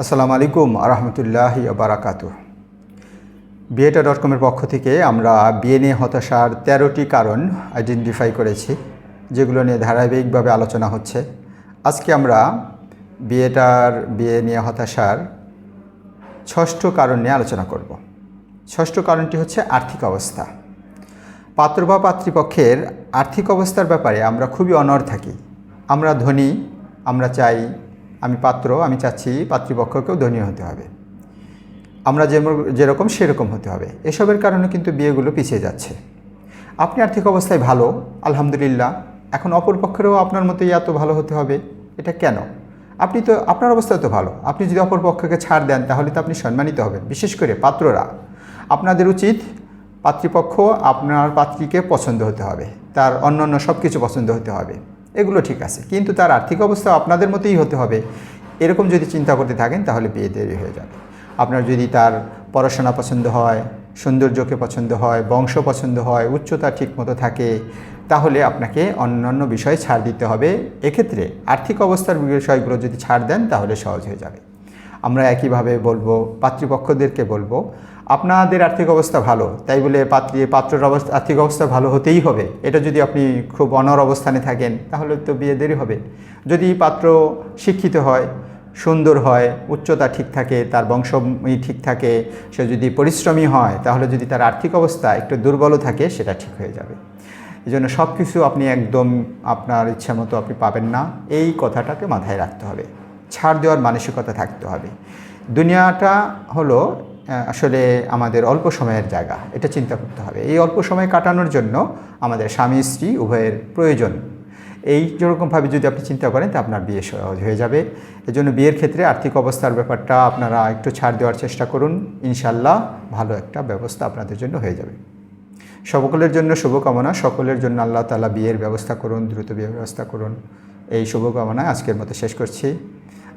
আসসালামু আলাইকুম আরহামতুল্লাহি বারাকাতু বিয়েটা ডট কমের পক্ষ থেকে আমরা বিয়ে নিয়ে হতাশার তেরোটি কারণ আইডেন্টিফাই করেছি, যেগুলো নিয়ে ধারাবাহিকভাবে আলোচনা হচ্ছে। আজকে আমরা বিয়েটার বিয়ে নিয়ে হতাশার ষষ্ঠ কারণ নিয়ে আলোচনা করব। ষষ্ঠ কারণটি হচ্ছে আর্থিক অবস্থা। পাত্র বা পাত্রীপক্ষের আর্থিক অবস্থার ব্যাপারে আমরা খুবই অনড় থাকি। আমরা ধনী, আমরা চাই আমি পাত্র, আমি চাচ্ছি পাত্রীপক্ষকেও ধনী হতে হবে। আমরা যেমন যেরকম সেরকম হতে হবে। এসবের কারণে কিন্তু বিয়েগুলো পিছিয়ে যাচ্ছে। আপনি আর্থিক অবস্থায় ভালো, আলহামদুলিল্লাহ। এখন অপর পক্ষেরও আপনার মতোই এত ভালো হতে হবে। এটা কেন? আপনি তো, আপনার অবস্থা তো ভালো। আপনি যদি অপর পক্ষকে ছাড় দেন, তাহলে তো আপনি সম্মানিত হবেন। বিশেষ করে পাত্ররা। আপনাদের উচিত পাত্রীপক্ষ আপনার পাত্রীকে পছন্দ হতে হবে। তার অন্য অন্য সব কিছু পছন্দ হতে হবে। এগুলো ঠিক আছে। কিন্তু তার আর্থিক অবস্থা আপনাদের মতোই হতে হবে। এরকম যদি চিন্তা করতে থাকেন, তাহলে বিয়ে দেরি হয়ে যাবে। আপনার যদি তার পড়াশোনা পছন্দ হয়, সৌন্দর্যকে পছন্দ হয়, বংশ পছন্দ হয়, উচ্চতা ঠিকমতো থাকে, তাহলে আপনাকে অন্যান্য বিষয়ে ছাড় দিতে হবে। এক্ষেত্রে আর্থিক অবস্থার বিষয়গুলো যদি ছাড় দেন, তাহলে সহজ হয়ে যাবে। আমরা একইভাবে বলব পাত্রীপক্ষদেরকে বলব। আপনাদের আর্থিক অবস্থা ভালো, তাই বলে পাত্রী, পাত্রের অবস্থা, আর্থিক অবস্থা ভালো হতেই হবে। এটা যদি আপনি খুব অনর অবস্থানে থাকেন, তাহলে তো বিয়ে দেরি হবে। যদি পাত্র শিক্ষিত হয়, সুন্দর হয়, উচ্চতা ঠিক থাকে, তার বংশ ঠিক থাকে, সে যদি পরিশ্রমী হয়, তাহলে যদি তার আর্থিক অবস্থা একটু দুর্বলও থাকে, সেটা ঠিক হয়ে যাবে। এই জন্য সব কিছু আপনি একদম আপনার ইচ্ছা মতো আপনি পাবেন না। এই কথাটাকে মাথায় রাখতে হবে। ছাড় দেওয়ার মানসিকতা থাকতে হবে। দুনিয়াটা হলো আসলে আমাদের অল্প সময়ের জায়গা, এটা চিন্তা করতে হবে। এই অল্প সময় কাটানোর জন্য আমাদের স্বামী, স্ত্রী উভয়ের প্রয়োজন। এই যেরকমভাবে যদি আপনি চিন্তা করেন, তা আপনার বিয়ে সহজ হয়ে যাবে। এজন্য বিয়ের ক্ষেত্রে আর্থিক অবস্থার ব্যাপারটা আপনারা একটু ছাড় দেওয়ার চেষ্টা করুন। ইনশাল্লাহ ভালো একটা ব্যবস্থা আপনাদের জন্য হয়ে যাবে। সকলের জন্য শুভকামনা, সকলের জন্য আল্লাহ তালা বিয়ের ব্যবস্থা করুন, দ্রুত বিয়ের ব্যবস্থা করুন। এই শুভকামনায় আজকের মতো শেষ করছি।